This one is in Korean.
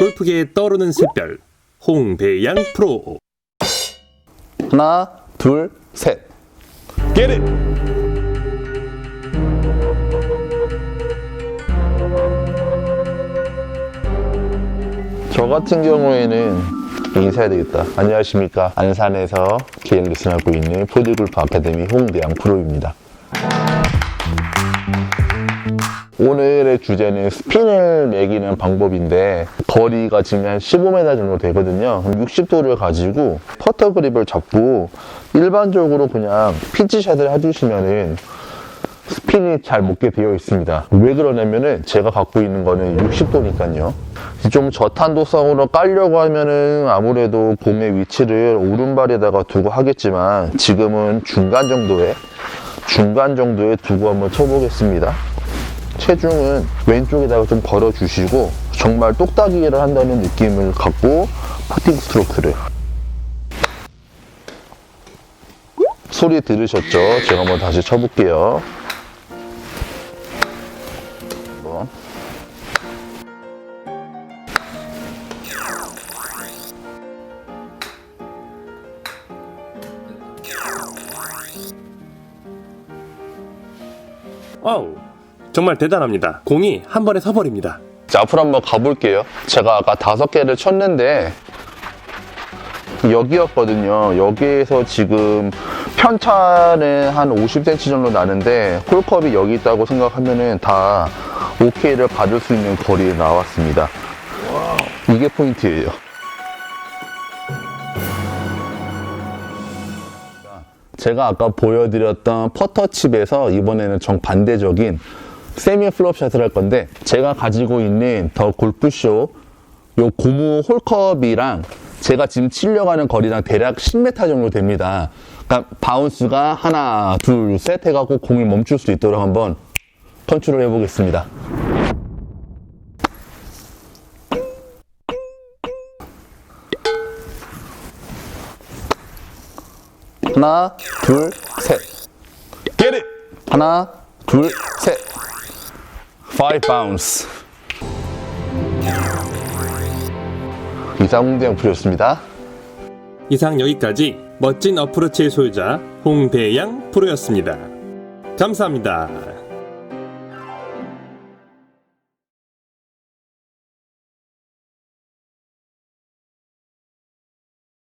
골프계에 떠오르는 샛별 홍대양 프로 하나, 둘, 셋. Get it! 저 같은 경우에는 인사해야 되겠다. 안녕하십니까. 안산에서 개인 레슨하고 있는 포드골프 아카데미 홍대양 프로입니다. 오늘의 주제는 스핀을 매기는 방법인데 거리가 지금 한 15m 정도 되거든요. 60도를 가지고 퍼터 그립을 잡고 일반적으로 그냥 피치샷을 해주시면은 스핀이 잘 먹게 되어 있습니다. 왜 그러냐면은 제가 갖고 있는 거는 60도니까요. 좀 저탄도성으로 깔려고 하면은 아무래도 공의 위치를 오른발에다가 두고 하겠지만 지금은 중간 정도에 중간 정도에 두고 한번 쳐보겠습니다. 체중은 왼쪽에다가 좀 걸어주시고 정말 똑딱이를 한다는 느낌을 갖고 퍼팅 스트로크를 소리 들으셨죠? 제가 한번 다시 쳐볼게요. 어우 정말 대단합니다 공이 한 번에 서버립니다 자, 앞으로 한번 가볼게요. 제가 아까 다섯 개를 쳤는데, 여기였거든요. 여기에서 지금 편차는 한 50cm 정도 나는데, 홀컵이 여기 있다고 생각하면은 다 OK를 받을 수 있는 거리에 나왔습니다. 이게 포인트예요. 제가 아까 보여드렸던 퍼터칩에서 이번에는 정반대적인 세미 플롭 샷을 할 건데 제가 가지고 있는 더 골프쇼 요 고무 홀컵이랑 제가 지금 치려고 하는 거리랑 대략 10m 정도 됩니다. 그러니까 바운스가 하나, 둘, 셋 해갖고 공을 멈출 수 있도록 한번 컨트롤 해보겠습니다. 하나, 둘, 셋. Get it! 하나, 둘, 셋. Five bounce. 이상 홍대영 프로였습니다. 이상 여기까지 멋진 어프로치의 소유자 홍대양 프로였습니다 감사합니다